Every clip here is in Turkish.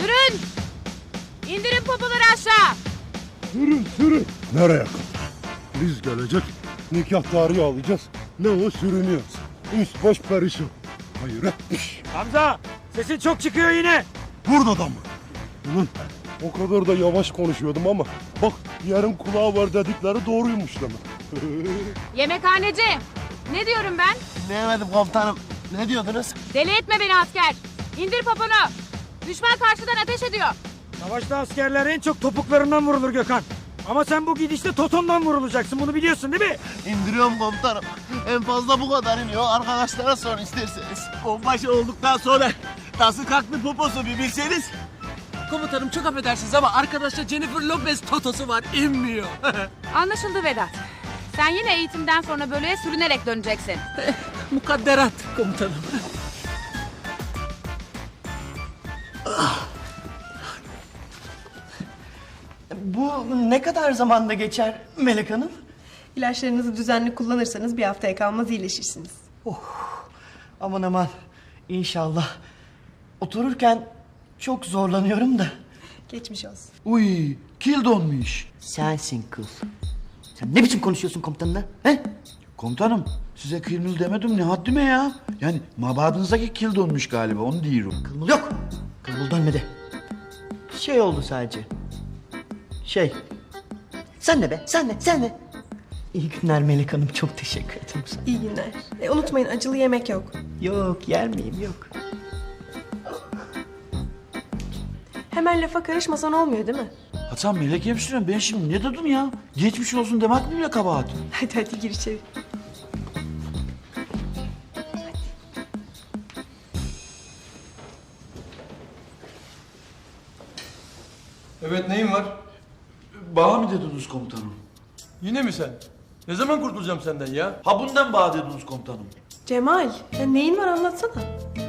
Sürün! İndirin popoları aşağı! Sürün sürün. Nereye kadar? Biz gelecek. Nikah tarihi alacağız. Ne o sürünüyoruz. Üst baş perişan. Hayret iş. Hamza sesin çok çıkıyor yine. Burada da mı? Ulan o kadar da yavaş konuşuyordum ama bak yarım kulağı var dedikleri doğruymuş demek. Yemekhaneci! Ne diyorum ben? Dinleyemedim komutanım. Ne diyordunuz? Deli etme beni asker! İndir poponu! Düşman karşıdan ateş ediyor. Savaşta askerler en çok topuklarından vurulur Gökhan. Ama sen bu gidişte totondan vurulacaksın bunu biliyorsun değil mi? İndiriyorum komutanım. En fazla bu kadar iniyor. Arkadaşlara sorun isterseniz. Onbaşı olduktan sonra nasıl kalktı poposu bir bilseniz. Komutanım çok affedersiniz ama arkadaşta Jennifer Lopez totosu var inmiyor. Anlaşıldı Vedat. Sen yine eğitimden sonra böyle sürünerek döneceksin. Mukadderat komutanım. Bu ne kadar zamanda geçer Melek Hanım? İlaçlarınızı düzenli kullanırsanız bir haftaya kalmaz iyileşirsiniz. Aman aman. İnşallah. Otururken çok zorlanıyorum da. Geçmiş olsun. Uy, kil donmuş. Sensin kıl. Sen ne biçim konuşuyorsun komutanla? He? Komutanım, size kılmıl demedim ne haddime ya. Yani mabadınızdaki kil donmuş galiba, onu diyorum. Kılmıl yok. Kılmıl dönmedi. Şey oldu sadece. Şey. Sen ne be? Sen ne? Sen ne? İyi günler Melek Hanım. Çok teşekkür ederim sana. İyi günler. E, unutmayın acılı yemek yok. Yok yer miyim? Yok. Hemen lafa karışmasan olmuyor değil mi? Hasan melek hemşirem ben şimdi ne dedim ya? Geçmiş olsun demek mi bile kabahat? Hadi hadi gir içeri. Evet neyin var? Bağ mı dediniz komutanım? Yine mi sen? Ne zaman kurtulacağım senden ya? Ha bundan bağ dediniz komutanım. Cemal, ya neyin var anlatsana.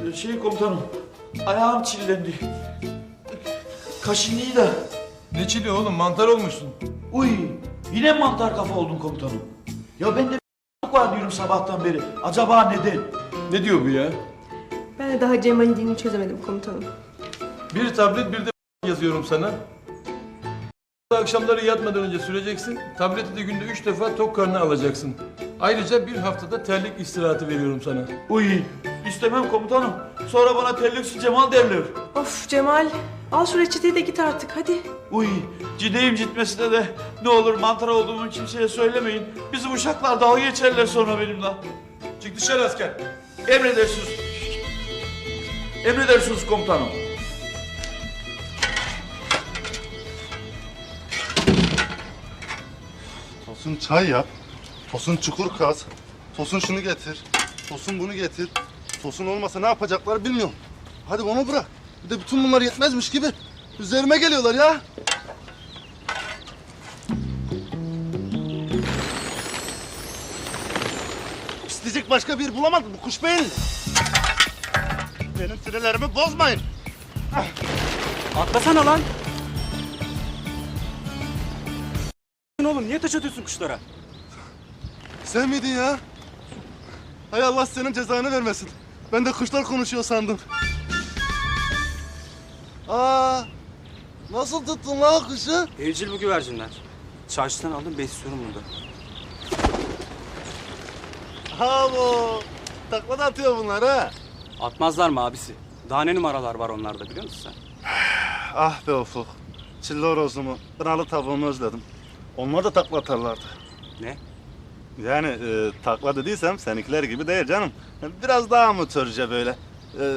Ee, Şey komutanım, ayağım çillendi. Kaşınıyı da. Ne çili oğlum mantar olmuşsun. Uy, yine mantar kafa oldun komutanım. Ya ben de var diyorum sabahtan beri. Acaba neden? Ne diyor bu ya? Ben de daha Cemal'in dilini çözemedim komutanım. Bir tablet bir de yazıyorum sana. Akşamları yatmadan önce süreceksin. Tableti de günde üç defa tok karnına alacaksın. Ayrıca bir haftada terlik istirahatı veriyorum sana. Uy, istemem komutanım. Sonra bana terliksi Cemal derler. Of Cemal, al şu reçeteyi de git artık hadi. Uy, cideyim gitmesine de ne olur mantar olduğumu kimseye söylemeyin. Bizim uşaklar dalga geçerler sonra benimle. Çık dışarı asker. Emredersiniz. Emredersiniz komutanım. Tosun çay yap. Tosun çukur kaz. Tosun şunu getir. Tosun bunu getir. Tosun olmasa ne yapacaklar bilmiyorum. Hadi onu bırak. Bir de bütün bunlar yetmezmiş gibi. Üzerime geliyorlar ya. İsteyecek başka bir bulamadım bu kuş beyinli. Benim tünelerimi bozmayın. Atlasana lan. Oğlum niye taş atıyorsun kuşlara? Sen miydin ya? Hay Allah senin cezanı vermesin. Ben de kuşlar konuşuyor sandım. Aa, nasıl tuttun lan kuşu? Evcil bu güvercinler. Çarşıdan aldım besliyorum burada. Ha bu. Takla da atıyor bunlar ha. Atmazlar mı abisi? Daha ne numaralar var onlarda biliyor musun sen? Ah be Ufuk. Çilli horozumu, kınalı tavuğumu özledim. Onlar da takla atarlardı. Ne? Yani e, takla dediysem seninkiler gibi değil canım. Biraz daha amatörce böyle. E,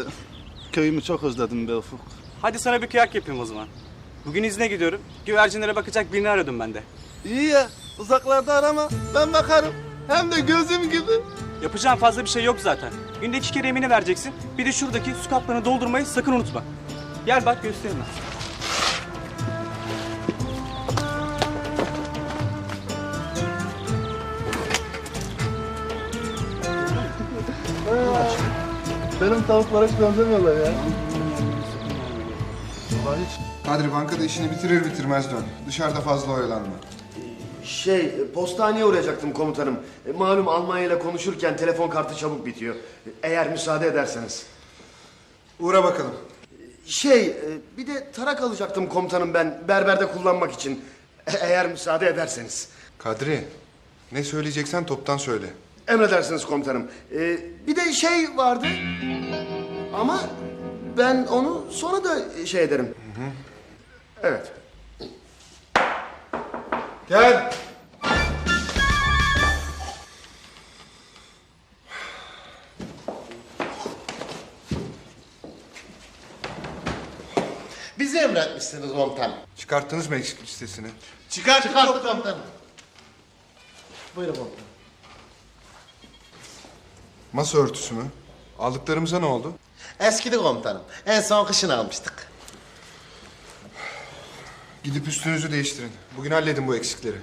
köyümü çok özledim be Ufuk. Hadi sana bir kıyak yapayım o zaman. Bugün izne gidiyorum. Güvercinlere bakacak birini arıyordum ben de. İyi ya, uzaklarda arama. Ben bakarım. Hem de gözüm gibi. Yapacağım fazla bir şey yok zaten. Günde iki kere emini vereceksin. Bir de şuradaki su kaplarını doldurmayı sakın unutma. Gel bak göstereyim ben. Benim tavuklara hiç benzemiyorlar ya. Kadri bankada işini bitirir bitirmez dön. Dışarıda fazla oyalanma. Şey, postaneye uğrayacaktım komutanım. E, Malum Almanya ile konuşurken telefon kartı çabuk bitiyor. Eğer müsaade ederseniz. Uğra bakalım. Şey, e, bir de tarak alacaktım komutanım ben berberde kullanmak için. E- Eğer müsaade ederseniz. Kadri, ne söyleyeceksen toptan söyle. Emredersiniz komutanım. E, bir de şey vardı. Ama ben onu sonra da şey ederim. Evet. Gel. Bizi emretmişsiniz komutanım. Çıkarttınız mı eksik listesini? Çıkarttık, Çıkarttık komutanım. Buyurun komutanım. Masa örtüsü mü? Aldıklarımıza ne oldu? Eskidi komutanım. En son kışın almıştık. Gidip üstünüzü değiştirin. Bugün halledin bu eksikleri.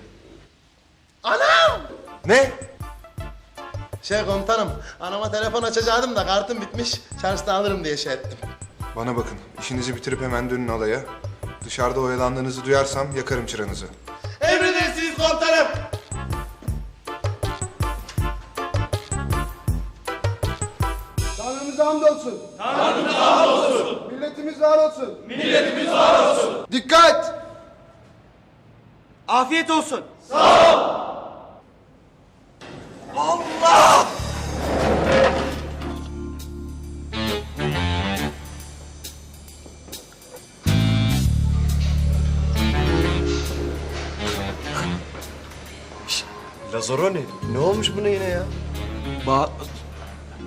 Anam! Ne? Şey komutanım, anama telefon açacaktım da kartım bitmiş. Şarjda alırım diye şey ettim. Bana bakın. işinizi bitirip hemen dönün alaya. Dışarıda oyalandığınızı duyarsam yakarım çıranızı. Emredersiniz komutanım. Tanrımıza hamdolsun. Tanrımıza hamdolsun. Milletimiz var olsun. Milletimiz var olsun. Dikkat! Afiyet olsun. Lazaroni, ne olmuş buna yine ya? Ba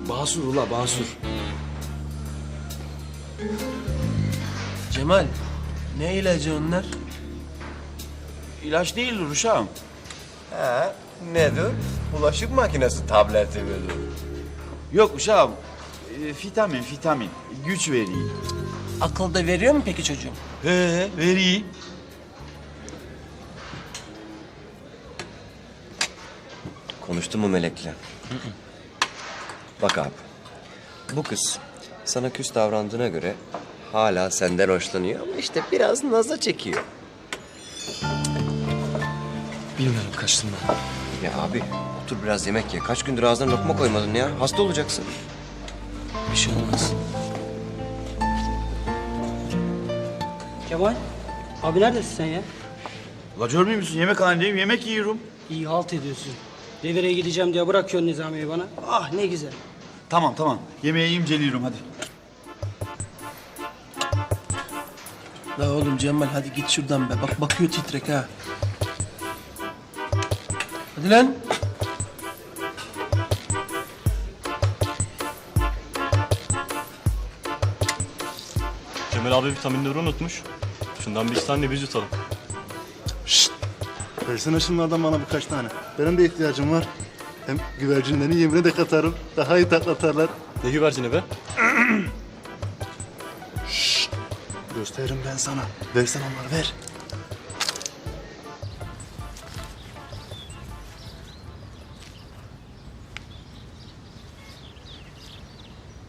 Basur ula Basur. Cemal, ne ilacı onlar? İlaç değil uşağım. He, nedir? Bulaşık makinesi tableti midir? Yok uşağım. E, vitamin, vitamin. Güç veriyor. Akıl da veriyor mu peki çocuğum? He, veriyor. Konuştun mu Melek'le? Bak abi. Bu kız sana küs davrandığına göre hala senden hoşlanıyor ama işte biraz naza çekiyor. Bilmiyorum kaçtım ben. Ya abi otur biraz yemek ye. Kaç gündür ağzına lokma koymadın ya. Hasta olacaksın. Bir şey olmaz. Kemal, abi neredesin sen ya? La görmüyor musun? Yemekhanedeyim, yemek yiyorum. İyi halt ediyorsun. Devreye gideceğim diye bırakıyorsun Nizami'yi bana. Ah ne güzel. Tamam tamam. Yemeği yiyeyim geliyorum hadi. La oğlum Cemal hadi git şuradan be. Bak bakıyor titrek ha. Hadi lan. Cemal abi vitaminleri unutmuş. Şundan bir tane biz yutalım. Versene şunlardan bana birkaç tane. Benim de ihtiyacım var. Hem güvercinlerin yemine de katarım. Daha iyi taklatarlar. Ne güvercini be? Gösteririm ben sana. Versen onları ver.